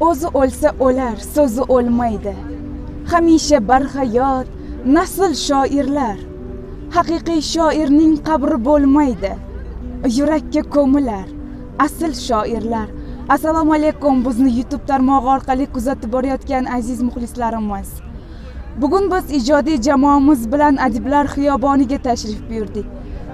o'zi o'lsa o'lar so'zi o'lmaydi. Hamisha barhayot nasl shoirlar. Haqiqiy shoirning qabri bo'lmaydi. Yurakka ko'milar asl shoirlar. Assalomu alaykum bizni youtube tarmog'i orqali kuzatib borayotgan aziz muxlislarimiz. Bugun biz ijodiy jamoamiz bilan adiblar xiyoboniga tashrif buyurdik.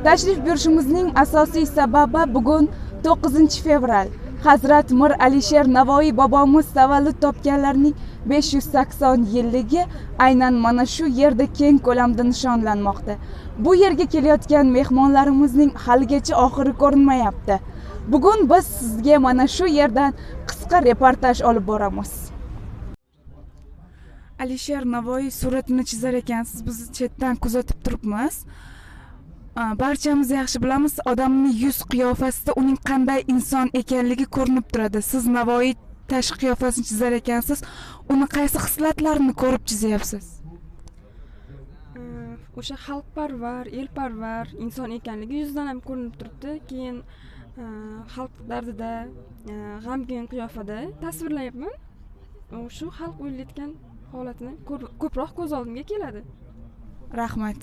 Tashrif buyurishimizning asosiy sababi bugun 9 fevral. Hazrat mir alisher navoiy bobomiz tavallud topganlarining 580 yilligi aynan mana shu yerda keng ko'lamda nishonlanmoqda. Bu yerga kelayotgan mehmonlarimizning haligacha oxiri ko'rinmayapti. Bugun biz sizga mana shu yerdan qisqa reportaj olib boramiz. Alisher navoiy suratini chizar ekansiz biz chetdan kuzatib turibmiz. Barchamiz yaxshi bilamiz odamni yuz qiyofasida uning qanday inson ekanligi ko'rinib turadi. Siz navoiy tashqi qiyofasini chizar ekansiz uni qaysi xislatlarini ko'rib chizyapsiz? O'sha xalqparvar elparvar inson ekanligi yuzidan ham ko'rinib turibdi. Keyin xalq dardida g'amgin qiyofada tasvirlayapman. Shu xalq o'ylayotgan holatini ko'proq ko'z oldimga keladi. Rahmat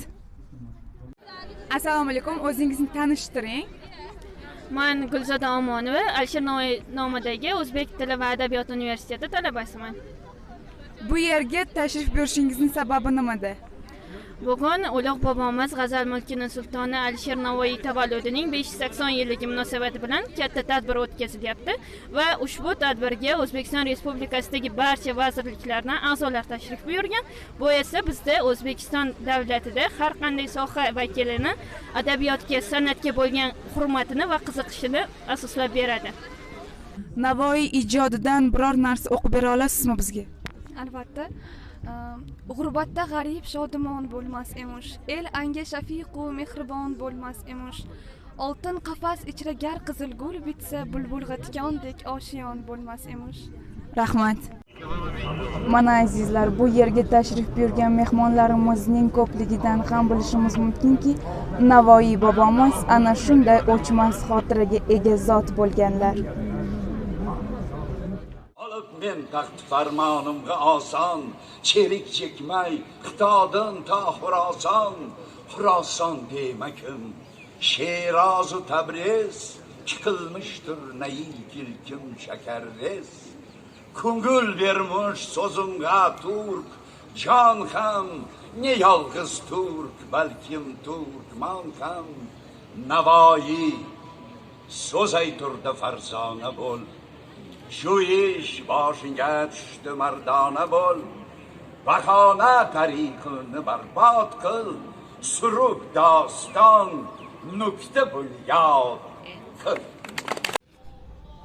assalomu alaykum. O'zingizni tanishtiring. Man gulzoda omonova alisher navoiy nomidagi o'zbek tili va adabiyoti universiteti talabasiman. Bu yerga tashrif buyurishingizni sababi nimada bugun ulug' bobomiz g'azal mulkini sultoni alisher navoiy tavalludining besh yuz sakson yilligi munosabati bilan katta tadbir o'tkazilyapti va ushbu tadbirga o'zbekiston respublikasidagi barcha vazirliklardan a'zolar tashrif buyurgan. Bu esa bizda o'zbekiston davlatida har qanday soha vakilini adabiyotga san'atga bo'lgan hurmatini va qiziqishini asoslab beradi. Navoiy ijodidan biror narsa o'qib bera olasizmi bizga? Albatta g'urbatda g'arib shodumon bo'lmas emish el anga shafiqu mehribon bo'lmas emish oltin qafas ichra gar qizil gul bitsa bulbul tikondek oshiyon bo'lmas emish rahmat mana azizlar bu yerga tashrif buyurgan mehmonlarimizning ko'pligidan ham bilishimiz mumkinki navoiy bobomiz ana shunday o'chmas xotiraga ega zot bo'lganlar men taxt farmonimga oson. Cherik chekmay xitodan to xuroson xuroson demakim. Sherozu tabriz chiqilmishdir nayi ilkim shakarrez. Ko'ngil bermish so'zimga turk jon ham ne yolg'iz turk balkim turkmon ham. Navoiy so'z ayturda farzona bo'l. Shu ish boshingga tushdi mardona bo'l bahona tariqini barbod qil suruk doston nukta bunyod qil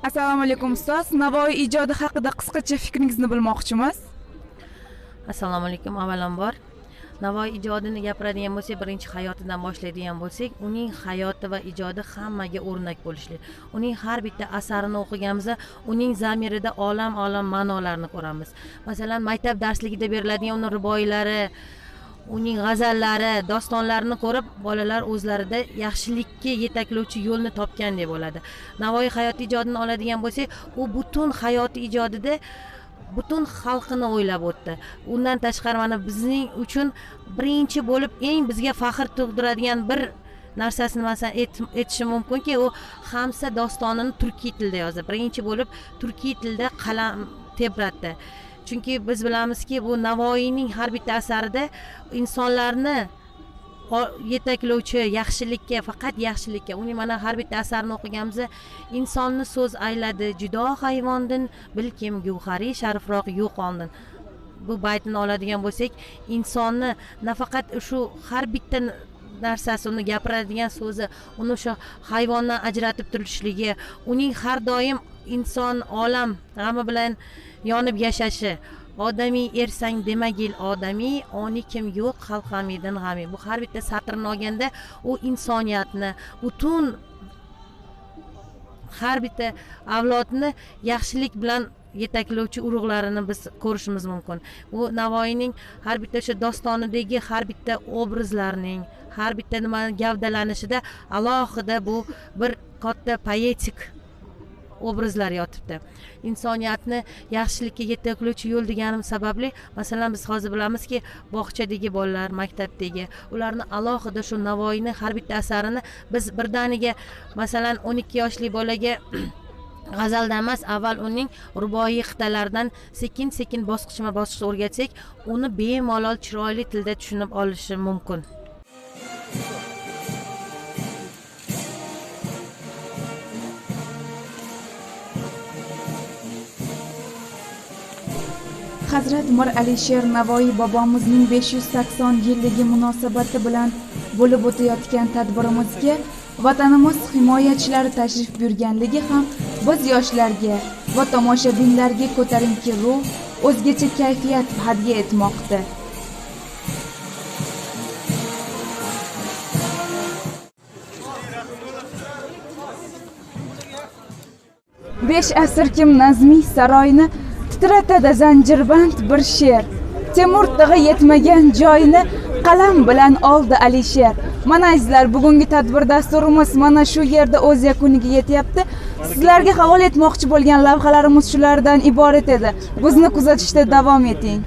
assalomu alaykum ustoz navoiy ijodi haqida qisqacha fikringizni bilmoqchimiz assalomu alaykum avvalambor navoiy ijodini gapiradigan bo'lsak birinchi hayotidan boshlaydigan bo'lsak uning hayoti va ijodi hammaga o'rnak bo'lishli. Uning har bitta asarini o'qiganimizda uning zamirida olam olam ma'nolarni ko'ramiz. Masalan maktab darsligida beriladigan uni riboylari uning g'azallari dostonlarini ko'rib bolalar o'zlarida yaxshilikka yetaklovchi yo'lni topgan deb bo'ladi. Navoiy hayoti ijodini oladigan bo'lsak u butun hayoti ijodida butun xalqini o'ylab o'tdi. Undan tashqari mana bizning uchun birinchi bo'lib eng bizga faxr tug'diradigan bir narsasini masalan aytishim mumkinki u hamsa dostonini turkiy tilda yozdi. Birinchi bo'lib turkiy tilda qalam tebratdi. Chunki biz bilamizki bu navoiyning har bitta asarida insonlarni yetaklovchi yaxshilikka faqat yaxshilikka. Uning mana har bitta asarini o'qiganmiz insonni so'z ayladi. Judo hayvondan bilkim gavhariy sharifroq yo'q oldin. Bu baytni oladigan bo'lsak insonni nafaqat shu har bitta narsasi uni gapiradigan so'zi uni o'sha hayvondan ajratib turishligi uning har doim inson olam g'ami bilan yonib yashashi odamiy ersang demagil odamiy oni kim yo'q xalq g'amidin g'ami. Bu har bitta satrini olganda u insoniyatni butun har bitta avlodni yaxshilik bilan yetaklovchi urug'larini biz ko'rishimiz mumkin. Bu navoiyning har bitta o'sha dostonidagi har bitta obrazlarning har bitta nima gavdalanishida alohida bu bir katta poetik obrazlar yotibdi. Insoniyatni yaxshilikka yetaklovchi yo'l deganim sababli masalan biz hozir bilamizki bog'chadagi bolalar maktabdagi ularni alohida shu navoiyni har bitta asarini biz birdaniga masalan o'n ikki yoshli bolaga g'azaldan emas avval uning ruboiy qit'alaridan sekin sekin bosqichma bosqich o'rgatsak uni bemalol chiroyli tilda tushunib olishi mumkin. Hazrat mir alisher navoiy bobomizning 580 yilligi munosabati bilan bo'lib o'tayotgan tadbirimizga vatanimiz himoyachilari tashrif buyurganligi ham biz yoshlarga va tomoshabinlarga ko'tarinki ruh o'zgacha kayfiyat hadya etmoqda. Besh asr kim nazmiy saroyni titratadi zanjirband bir she'r. Temur tig'i yetmagan joyni qalam bilan oldi alisher. Mana azizlar bugungi tadbir dasturimiz mana shu yerda o'z yakuniga yetyapti. Sizlarga havola etmoqchi bo'lgan lavhalarimiz shulardan iborat edi. Bizni kuzatishda davom eting.